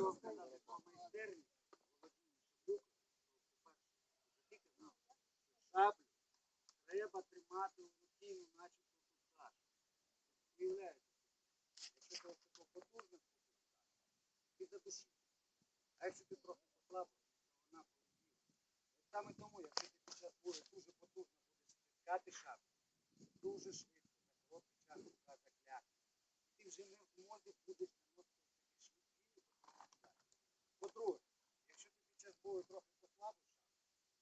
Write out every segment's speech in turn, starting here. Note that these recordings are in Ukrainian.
Майстерність, шаблю треба тримати у руці, наче. Уявляєте? Якщо ти ось тако потужно, ти задушив. А якщо ти трохи послабив, вона полетіла. Саме тому, якщо ти під час бою дуже потужно будеш стискати шаблю, дуже швидко, за короткий час рука закляне. Ти вже не зможеш будеш наносити такі швидкі. По-друге, якщо час трохи послабиш,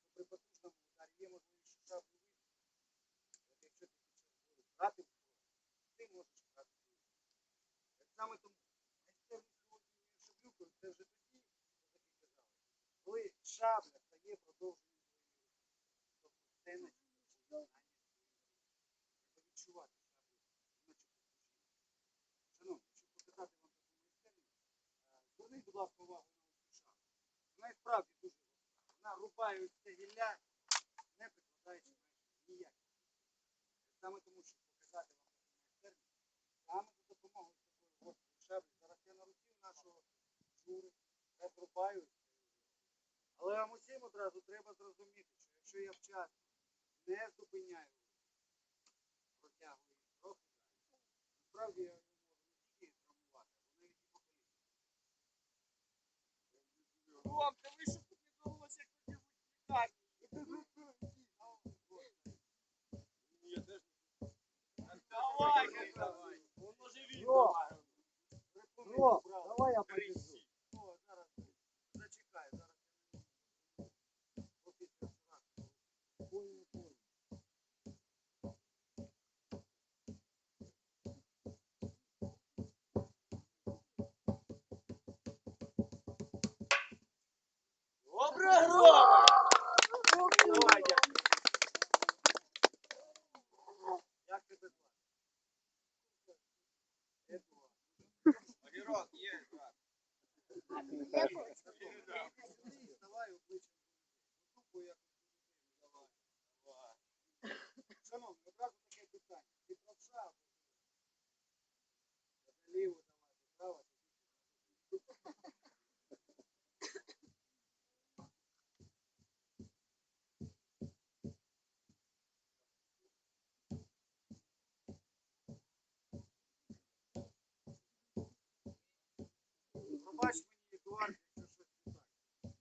то при потужному ударі є можливість, шаблю вийде. От якщо ти під час бою втратив ти можеш втратити бою. Так саме тому майстерність володіння шаблюкою це вже тоді, як і казали, коли шабля стає продовженням твоєї. Тобто це на виконання Треба відчувати показати вам е, зверніть, будь ласка, увагу. Вона і справді дуже важка. Вона рубає ось це гілля, не прикладаючи майже ніяк. Саме тому, щоб показати вам таку майстерність, саме за допомогою такої гострої шаблі. Зараз я на руці нашого жури розрубаю. Але вам усім одразу треба зрозуміти, що якщо я вчасно не зупиняю протягую трохи насправді я його можу не тільки травмувати, а навіть і покалічити. Ром, ти вийшов тут не довелося як тоді в лікарні. Давай, давай. Он може він Ро, давай. Припини, Ро, брат. давай я подержу. Пробач мені, Едуард, якщо щось не так.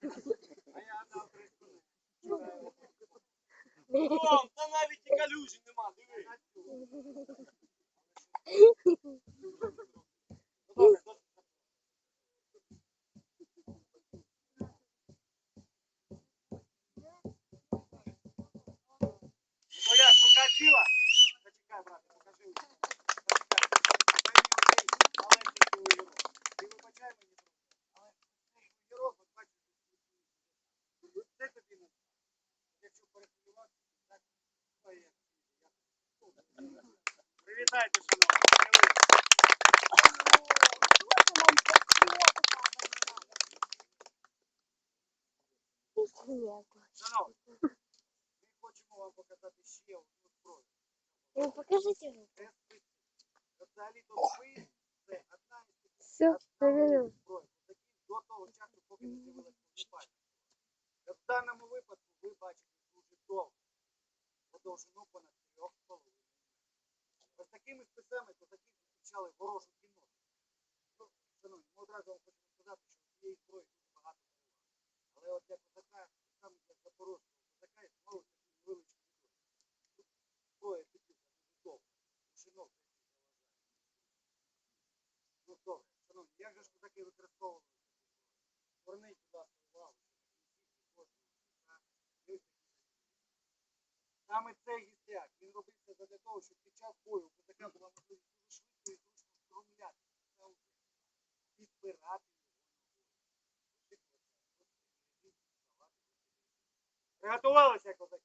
Ти диви. А я дав три. Навіть і калюжі нема, диви. Добре, досить. Ну як, рука ціла? Зачекай, брат, покажи. Зачекай. Дай мені оцей маленький огірок. Ти вибачай мені трохи, але цей огірок, от бачиш, ось це тобі не знаю. Якщо перехвилювати, так, то є. Привітайте, шановні. Привіт. Шановні, ми хочемо вам показати ще одну зброю. Ну, покажите руку. Це. Взагалі то спис це одна із Все. Такі до того часу, поки не з'явилася вогнепальна. В даному випадку ви бачите дуже довго. По довжину понад трьох з половиною. Ось такими списами козаки зустрічали ворожу кінноту. Ну, шановні, ми одразу вам хочемо сказати, що цієї зброї от як така, там як запорожця, така і мало такий невеличкий Тут Троє таких відомо, шинок Ну добре, шановні, як же ж таки використовували? Зверніть, будь ласка, увагу, Саме цей гістяк, він робиться для того, щоб під час бою, бо така була можливість дуже швидко і зручно струмляти, підпирати. Приготувалися, козаки.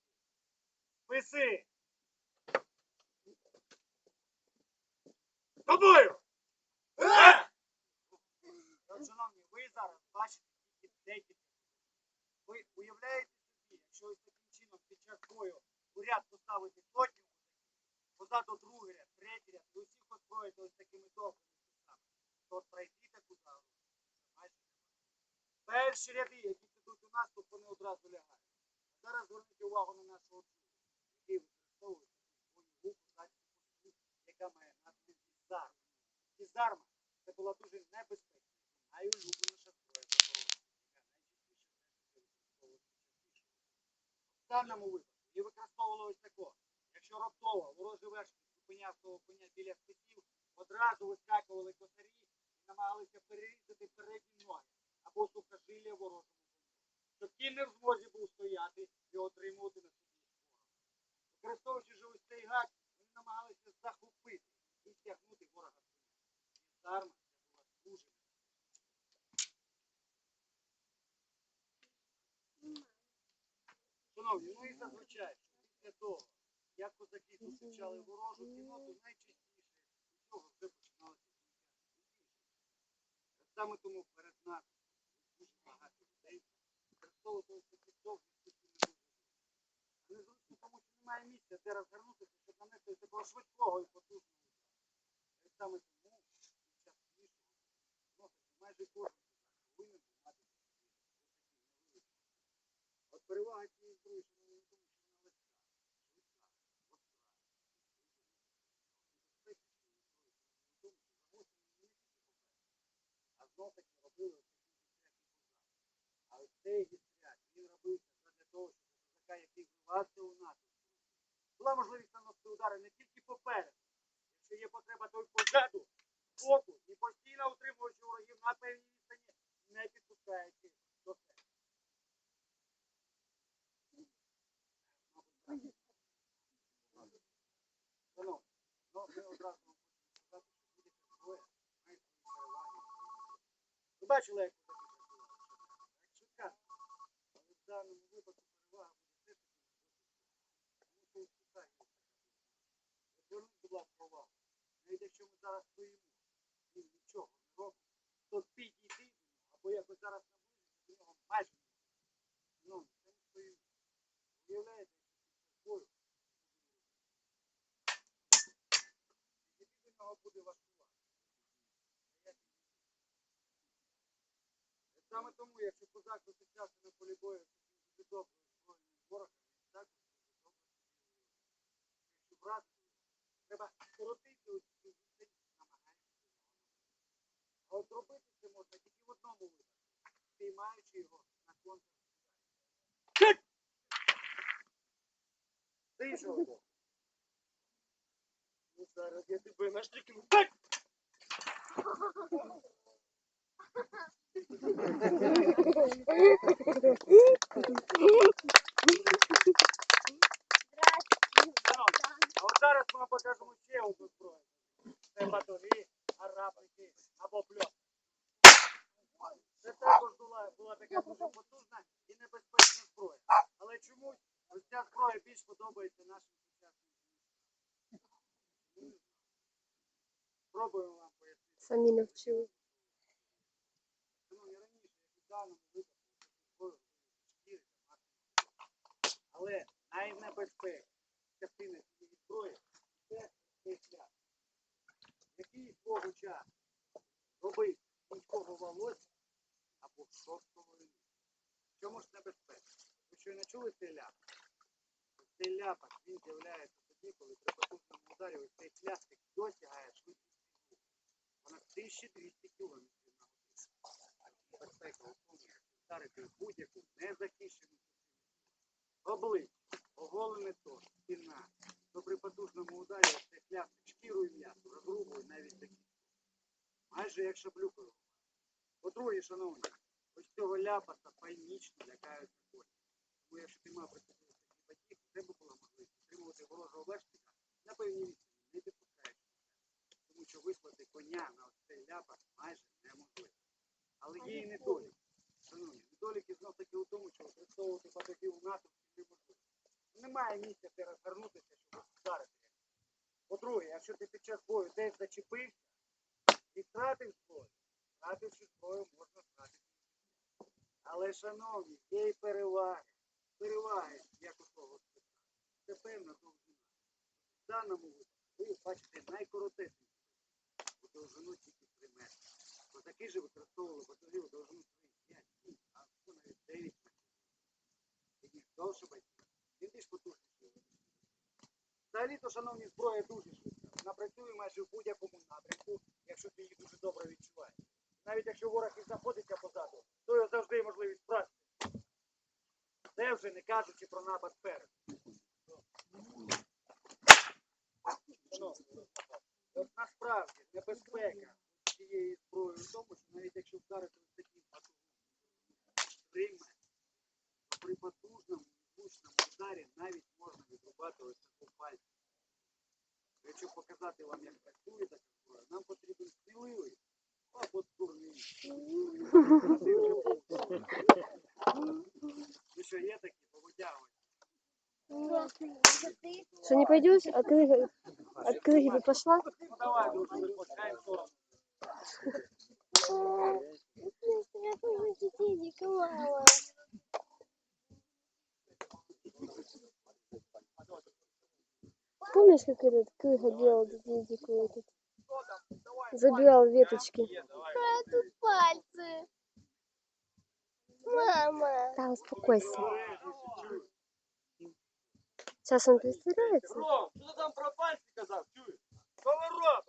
Списи! Тобою! Шановні, ви зараз бачите декілька. Ви уявляєте собі, якщо ось таким чином під час бою у ряд поставити сотню, позаду другий ряд, третій ряд, і усіх озброїти ось такими довгими списами, то пройти таку неможливо. Перші ряди, які підуть у наступ, вони одразу лягають. Зараз зверніть увагу на нашого друга, який використовує бойову козацьку посту, яка має назву Дізарма. Дізарма це була дуже небезпечна, найулюбленіша зброя запорожця, яка найчастіше використовувалася в даному випадку і використовували ось тако. Якщо раптово ворожий вершник зупиняв свого коня біля списів, одразу вискакували косарі і намагалися перерізати передні ноги або сухожилля ворожому щоб кінь не в змозі був стояти і отримувати на собі ворога. Використовуючи ось цей гак, вони намагалися захопити і стягнути ворога це була дуже Шановні, ну і зазвичай, що після того, як козаки зустрічали ворожу кінноту, найчастіше з цього вже починалося. Саме тому перед нами дуже багато людей використовувати ось такі довгі списи не дуже. Незручно, тому що немає місця, де розгорнутися, щоб нанести ось такого швидкого і потужного. І саме тому під час пішого носити майже кожен повинен мати невеличкі От перевага цієї зброї, що не тому, що вона легка, швидка, остра, небезпечна зброї, не тому, що заносили не тільки попереду, а знов таки робили ось такі гістряки позаду. А цей гістряк, він робився для того, щоб козака, який вливався у натовп, була можливість наносити удари не тільки попереду, якщо є потреба, то й позаду, збоку, і постійно утримуючи ворогів на певній відстані, не підпускаючи до себе. Ну. Ви бачили, як ви такі працювали? Як швидка. Але в даному випадку перевага буде все ж таки на боці. Тому що ось така є така. Зверніть, будь ласка, увагу. Навіть якщо ми зараз стоїмо і нічого не робимо, то підійти до або якось зараз наблизитися до нього майже не. Ну, це ми стоїмо. Уявляєте, що бою і від нього буде важкувати. Саме тому, якщо козак зустрічався на полі бою дуже добре озброєним ворогом, добре. Якщо брати, треба скоротити А от робити це можна тільки в одному випадку, спіймаючи його на контр. З іншого боку. Ну зараз я тебе наштрикну. Так! А от зараз ми вам покажемо ще одну зброю. Це батоги, арапики або пльот. Це також була, була така дуже потужна і небезпечна зброя. Але чомусь ось ця зброя більш подобається нашим сучасним жінкам. Спробуємо вам пояснити. Самі навчили. Шановні, раніше, як у даному випадку. Але найнебезпечніша частина цієї зброї це шлях, який свого часу робив з кінського волосся або шовкової нитки. В чому ж небезпека? Ви що не чули цей ляпак? Цей ляпак, він з'являється тоді, коли при потужному ударі ось цей хлястик досягає швидкості звуку. Вона 1200 км на годину. Безпека у тому, вдарити в будь-яку незахищену. Обличчя, оголене то, спина. То при потужному ударі ось цей хлястик шкіру і м'ясо розрубує навіть такі. Майже як шаблюкою. По-друге, шановні, ось цього ляпаса панічно лякаються коні. Тому якщо ти мав при собі ось такі тоді в тебе була можливість підтримувати ворожого вершника на певній відстані, не підпускаючи. Тому що вислати коня на ось цей ляпас майже неможливо. Але є і недоліки. Шановні, недоліки знов таки у тому, що використовувати батогів у натовпі неможливо. Немає місця де розгорнутися, щоб вдарити. По-друге, якщо ти під час бою десь зачепився і втратив зброю, втративши зброю, можна втратити. Але, шановні, є і переваги. Переваги, як у того спитати. Це певна довжина. В даному випадку ви бачите найкоротеснішу у довжину тільки 3 метри. Козаки же використовували батарею у довжину 3, 5, 7, а то навіть 9 метрів. І їх довше батьків. Він більш потужніший. Взагалі-то, шановні, зброя дуже швидка. Вона працює майже в будь-якому напрямку, якщо ти її дуже добре відчуваєш. Навіть якщо ворог і знаходиться позаду, то його завжди є можливість вразити. Це вже не кажучи про напад спереду. От насправді небезпека цієї зброї в тому, що навіть якщо вдарити ось таким то при потужному влучному ударі навіть можна відрубати ось таку пальцю. Якщо показати вам, як працює така зброя, нам потрібен сміливий або дурний. А ти вже був. Ну що, є такі, поводяги? Что, не пойдешь? От крыги, от крыги бы пошла? Ну давай, друже, випускаємо сторону. Я тоже детей не клала. Помнишь, как этот крыга делал детей дикую этот? Забирал веточки. А тут пальцы. Мама. Да, успокойся. Сейчас он пристроится. Ром, что ты там про пальцы казав? Чуєш? Що?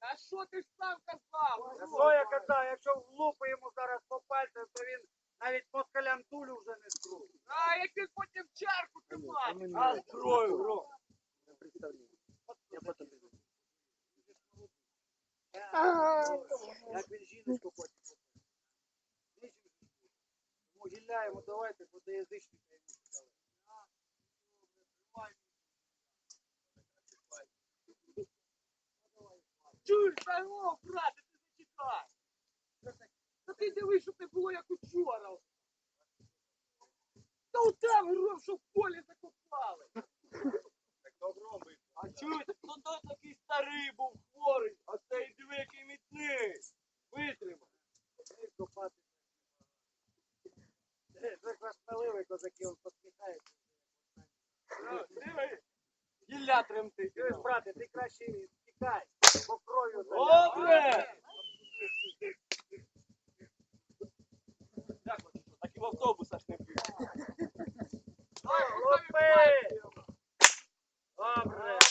А що ти ж сам казав? Что Що я казав, якщо что зараз по пальцям, то він навіть москалям тулю вже не скрутить. А як ти потім чарку тримати? А зброю, Ром. Ага. Як він жіночку потім побачить. Тому гіляємо, давайте, бо до язичника йому сказали. Чуєш, того, брате, ти зачекай. Та ти дивись, щоб не було як учора. Та у тебе гром, що в полі закопали. Так добро ми. А чуєш, то той такий старий був хворий, а цей диви, який міцний. Витримай. Копати. Е, Ви сміливий козаки, він посміхається. Диви. Гілля тремтить. Чуєш, брате, ти краще тікай, Добре! Так і в автобусах не п'ють. Добре!